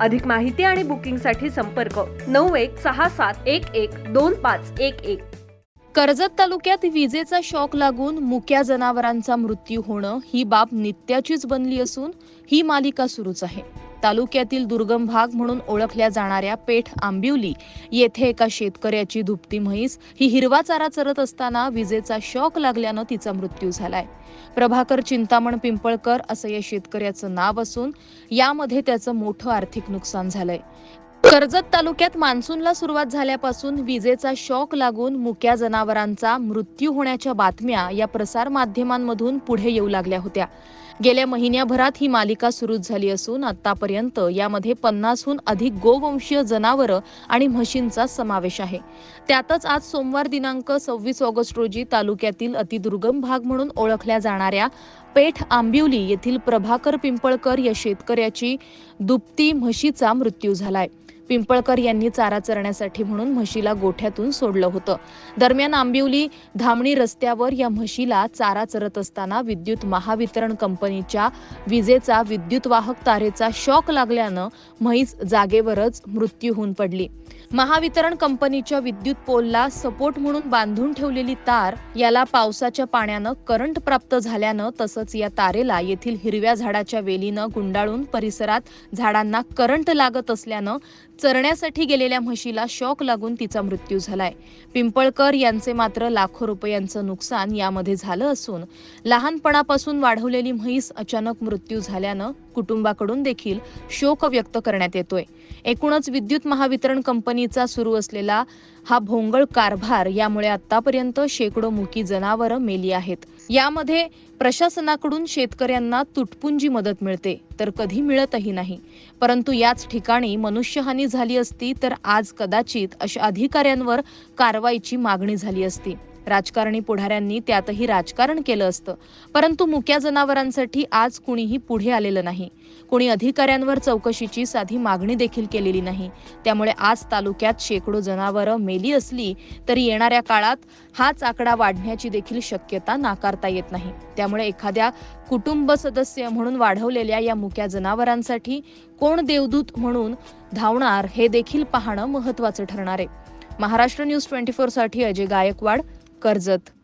अधिक माहिती आणि बुकिंगसाठी संपर्क नऊ एक सहा सात एक एक दोन पाच एक एक. कर्जत तालुक्यात विजेचा शॉक लागून मुक्या जनावरांचा मृत्यू होणं ही बाब नित्याचीच बनली असून ही मालिका सुरूच आहे. तालुक्यातील दुर्गम भाग म्हणून ओळखल्या जाणाऱ्या पेठ आंबिवली येथे एका शेतकऱ्याची धुपती म्हैस ही हिरवा चारा चरत असताना विजेचा शॉक लागल्यानं तिचा मृत्यू झालाय. प्रभाकर चिंतामण पिंपळकर असं या शेतकऱ्याचं नाव असून यामध्ये त्याचं मोठं आर्थिक नुकसान झालंय. कर्जत तालुक्यात मान्सूनला सुरुवात झाल्यापासून विजेचा शॉक लागून मुक्या जनावरांचा मृत्यू होण्याच्या बातम्या या प्रसार माध्यमांमधून पुढे येऊ लागल्या होत्या. गेल्या महिन्याभरात ही मालिका सुरू झाली असून आतापर्यंत यामध्ये पन्नासहून अधिक गोवंशीय जनावरं आणि म्हशींचा समावेश आहे. त्यातच आज सोमवार दिनांक सव्वीस ऑगस्ट रोजी तालुक्यातील अतिदुर्गम भाग म्हणून ओळखल्या जाणाऱ्या पेठ आंबिवली येथील प्रभाकर पिंपळकर या शेतकऱ्याची दुपती म्हशीचा मृत्यू झालाय. पिंपळकर यांनी चारा चरण्यासाठी म्हणून म्हशीला गोठ्यातून सोडलं होतं. दरम्यान आंबिवली धामणी रस्त्यावर या म्हशीला चारा चरत असताना विद्युत महावितरण कंपनीच्या विजेचा विद्युत वाहक तारेचा शॉक लागल्यानं म्हैस जागेवरच मृत्यू होऊन पडली. महावितरण कंपनीच्या विद्युत पोलला सपोर्ट म्हणून बांधून ठेवलेली तार याला पावसाच्या पाण्यानं करंट प्राप्त झाल्यानं तसंच या तारेला येथील हिरव्या झाडाच्या वेलीनं गुंडाळून परिसरात झाडांना करंट लागत असल्यानं चरण्यासाठी गेलेल्या म्हशीला शॉक लागून तिचा मृत्यू झालाय. पिंपळकर यांचे मात्र लाखो रुपयांचं नुकसान यामध्ये झालं असून लहानपणापासून वाढवलेली म्हैस अचानक मृत्यू झाल्यानं कुटुंबाकडून देखील शोक व्यक्त करण्यात येतोय. एकूणच विद्युत महावितरण कंपनीचा सुरू असलेला हा भोंगळ कारभार यामुळे आतापर्यंत शेकडो मुकी जनावरं मेली आहेत. यामध्ये प्रशासनाकडून शेतकऱ्यांना तुटपुंजी मदत मिळते तर कधी मिळतही नाही. परंतु याच ठिकाणी मनुष्यहानी झाली असती तर आज कदाचित अशा अधिकाऱ्यांवर कारवाईची मागणी झाली असती. राजकारणी पुढाऱ्यांनी त्यातही राजकारण केलं असतं. परंतु मुक्या जनावरांसाठी आज कुणीही पुढे आलेलं नाही. कुणी अधिकाऱ्यांवर चौकशीची साधी मागणी देखील केलेली नाही. त्यामुळे आज तालुक्यात शेकडो जनावरं मेली असली तरी येणाऱ्या काळात हाच आकडा वाढण्याची देखील शक्यता नाकारता येत नाही. त्यामुळे एखाद्या कुटुंब सदस्य म्हणून वाढवलेल्या या मुक्या जनावरांसाठी कोण देवदूत म्हणून धावणार हे देखील पाहणं महत्वाचं ठरणार आहे. महाराष्ट्र न्यूज ट्वेंटी फोरसाठी अजय गायकवाड. कर्जत.